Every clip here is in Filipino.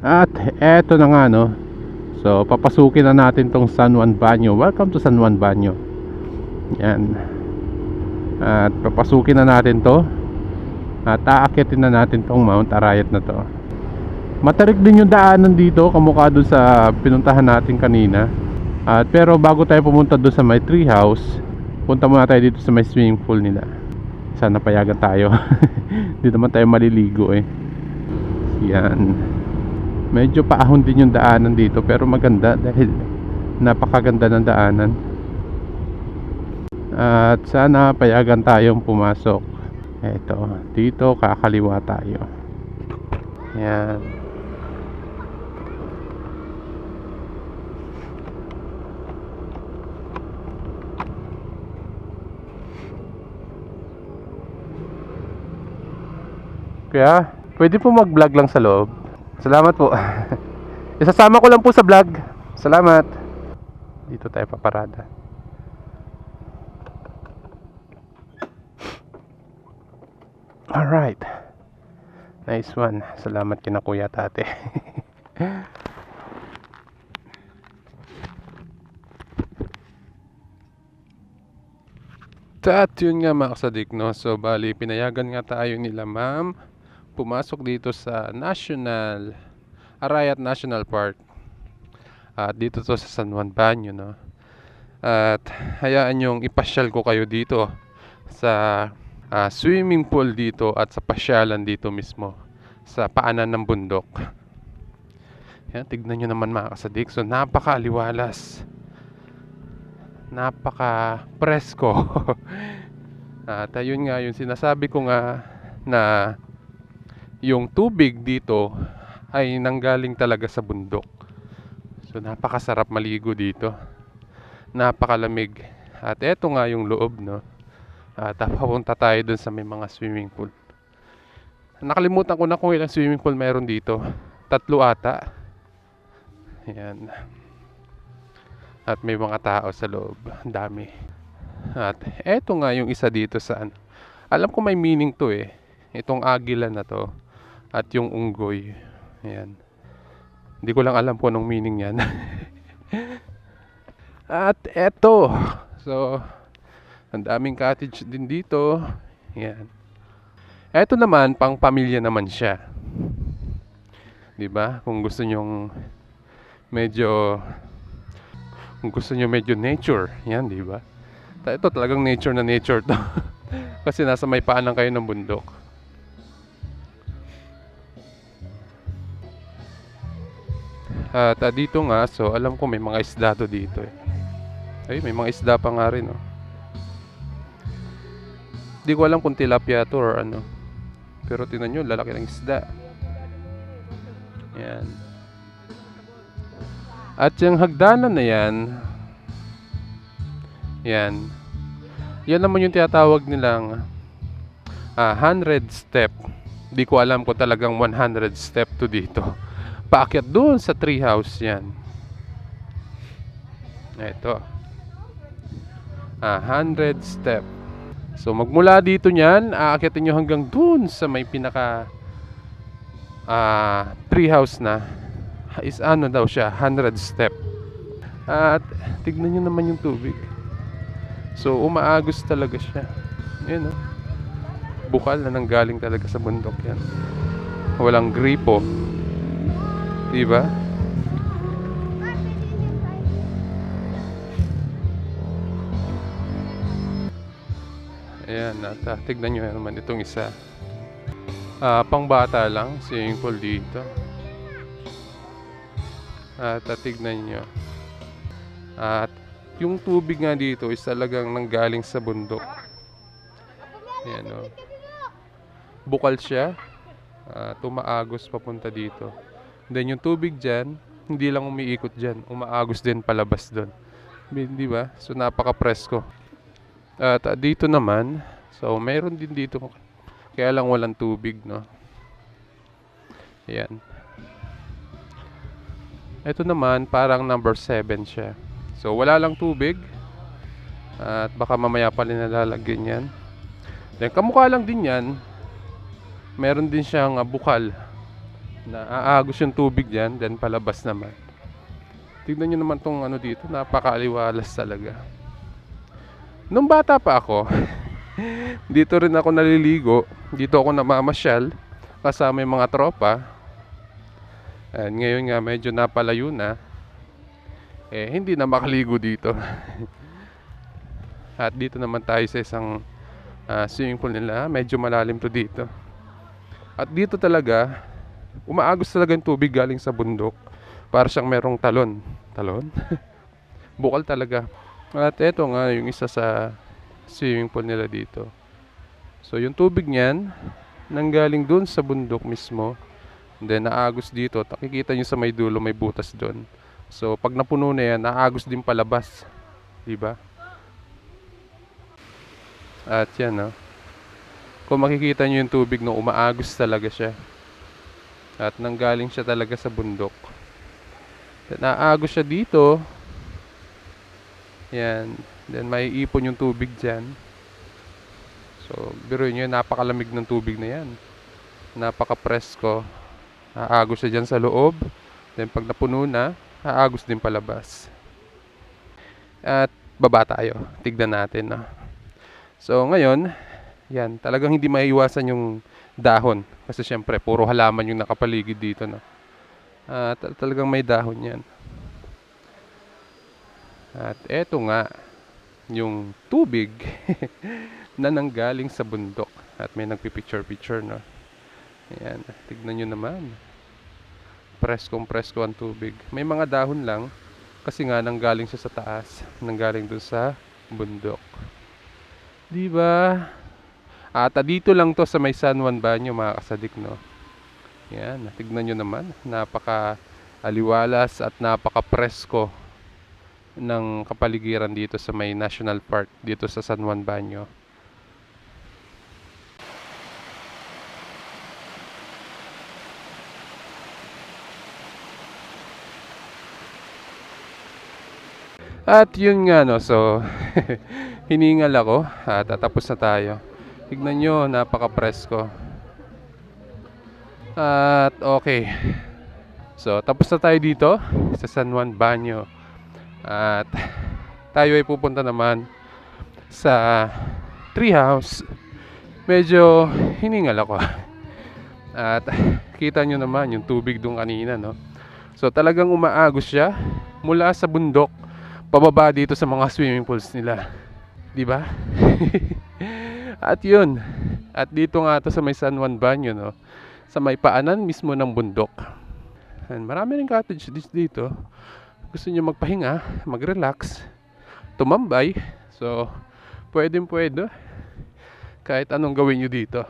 At eto na nga no. So papasukin na natin tong San Juan Banyo. Welcome to San Juan Banyo. Yan. At papasukin na natin to. At aakitin na natin tong Mount Arayat na to. Matarik din yung daanan dito kamukha doon sa pinuntahan natin kanina. At pero bago tayo pumunta doon sa may tree house, punta muna tayo dito sa may swimming pool nila. Sana payagan tayo. Hindi naman tayo maliligo eh. Yan. Medyo paahon din yung daanan dito pero maganda dahil napakaganda ng daanan. At sana payagan tayong pumasok. Eto, dito kakaliwa tayo. Yan. Kaya, pwede po mag-vlog lang sa loob. Salamat po. Isasama ko lang po sa vlog. Salamat. Dito tayo paparada. Alright. Nice one. Salamat kina Kuya Tate. At yun nga mga kasadik, no? So, bali, pinayagan nga tayo nila, ma'am, pumasok dito sa National, Arayat National Park. At dito to sa San Juan Banyo, no? At hayaan yung ipasyal ko kayo dito sa ah, swimming pool dito at sa pasyalan dito mismo sa paanan ng bundok. Yan, tignan nyo naman mga kasadik. So, napaka-aliwalas. Napaka-presko. at ayun nga, yung sinasabi ko nga na yung tubig dito ay nanggaling talaga sa bundok. So, napakasarap maligo dito. Napakalamig. At eto nga yung loob, no? At papunta tayo dun sa may mga swimming pool. Nakalimutan ko na kung ilang swimming pool meron dito. Tatlo ata. Yan. At may mga tao sa loob. Ang dami. At eto nga yung isa dito sa ano. Alam ko may meaning to eh. Itong agila na to. At yung unggoy. Ayan. Hindi ko lang alam po anong meaning yan. At eto. So, ang daming cottage din dito. Yan. Eto naman, pang pamilya naman siya. 'Di ba? Kung gusto nyong medyo kung gusto nyo medyo nature, yan, 'di ba? Ito talagang nature na nature to. Kasi nasa may paanan kayo ng bundok. At ah, dito nga, so alam ko may mga isda to dito eh. Ay, may mga isda pa nga rin, oh. Hindi ko alam kung tilapia to or ano. Pero tinan nyo, lalaki ng isda. Yan. At yung hagdanan na yan, yan. Yan naman yung tinatawag nilang ah, 100 step. Di ko alam kung talagang 100 step to dito. Paakyat doon sa treehouse yan. Ito. Ah, 100 step. So magmula dito niyan, aakyatin nyo hanggang dun sa may pinaka ah treehouse na is ano daw siya, 100 step. At tignan nyo naman yung tubig. So umaagos talaga siya. Yun oh. Bukal na nanggaling talaga sa bundok yan. Walang gripo. Diba? Ayan, at ah, tignan nyo naman itong isa. Ah, pangbata lang, swimming pool dito. At ah, tignan nyo. At yung tubig nga dito is talagang nanggaling sa bundok. Ayan o. Bukal siya. Ah, tumaagos papunta dito. Then yung tubig dyan, hindi lang umiikot dyan. Umaagos din palabas doon. Di ba? So napaka-presko. At ah, dito naman, so mayroon din dito kaya lang walang tubig, no. Ayan. Ito naman parang number 7 siya. So wala lang tubig. At baka mamaya pa rin nalalagyan yan. Then kamukha lang din yan. Meron din siyang ah, bukal. Na aagos yung tubig dyan, then palabas naman. Tignan nyo naman tong ano dito, napakaaliwalas talaga. Nung bata pa ako, dito rin ako naliligo, dito ako namamasyal, kasama yung mga tropa. And ngayon nga medyo napalayo na, eh hindi na makaligo dito. At dito naman tayo sa isang ah, swimming pool nila, medyo malalim to dito. At dito talaga, umaagos talaga yung tubig galing sa bundok. Para siyang merong talon. Talon? Bukal talaga. At eto nga yung isa sa swimming pool nila dito. So yung tubig niyan, nanggaling dun sa bundok mismo. Then naagos dito. Nakikita nyo sa may dulo, may butas doon. So pag napuno na yan, naagos din palabas. Di ba? At yan, no? Kung makikita nyo yung tubig, no, umaagos talaga siya. At nanggaling siya talaga sa bundok. Then, naagos siya dito. Yan. Then may ipon yung tubig dyan. So, biruin nyo, napakalamig ng tubig na yan. Napaka-presko. Aagos siya dyan sa loob. Then pag napuno na, aagos din palabas. At baba tayo. Tignan natin. No? So ngayon, yan, talagang hindi maiiwasan yung dahon. Kasi syempre, puro halaman yung nakapaligid dito. No? At talagang may dahon yan. At eto nga, yung tubig na nanggaling sa bundok. At may nagpipicture-picture, no? Ayan, tignan nyo naman. Preskong presko ang tubig. May mga dahon lang, kasi nga nanggaling siya sa taas. Nanggaling dun sa bundok. Di ba? At ah, dito lang to sa may San Juan Banyo, mga kasadik, no? Yan, tignan nyo naman. Napaka aliwalas at napaka presko ng kapaligiran dito sa may National Park dito sa San Juan Banyo. At yun nga no, so hiningal ako at tatapos na tayo. Tignan nyo, napaka-presko. At okay. So, tapos na tayo dito sa San Juan Banyo. At tayo ay pupunta naman sa treehouse. Medyo hiningal ako. At kita nyo naman yung tubig doon kanina, no? So talagang umaagos siya mula sa bundok pababa dito sa mga swimming pools nila. 'Di ba? At 'yun. At dito nga to sa may San Juan Banyo, no? Sa may paanan mismo ng bundok. And marami ring cottage dito gusto nyo magpahinga, mag-relax, tumambay. So, pwedeng pwede. Kahit anong gawin nyo dito.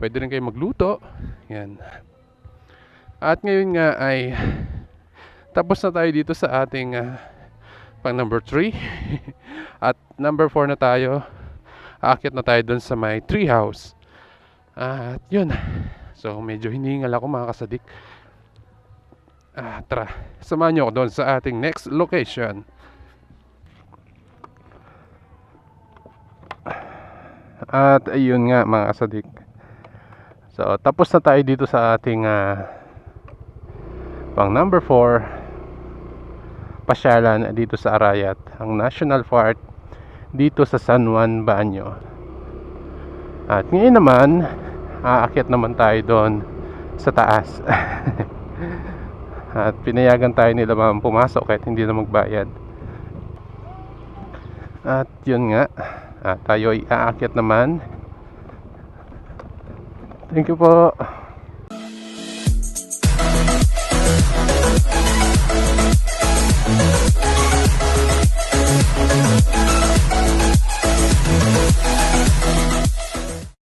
Pwede rin kayo magluto. Yan. At ngayon nga ay tapos na tayo dito sa ating ah, pang number 3. At number 4 na tayo. Aakyat na tayo dun sa may tree house. At yun. So medyo hiningal ako mga kasadik. Ah, tara, samahan niyo ako doon sa ating next location. At ayun nga mga kasadik. So, tapos na tayo dito sa ating ah, pang number 4 pasyalan dito sa Arayat, ang National Park dito sa San Juan Banyo at ngayon naman aakyat naman tayo doon sa taas. At pinayagan tayo nila ma'am pumasok kahit hindi na magbayad. At yun nga at tayo ay aakyat naman. Thank you po.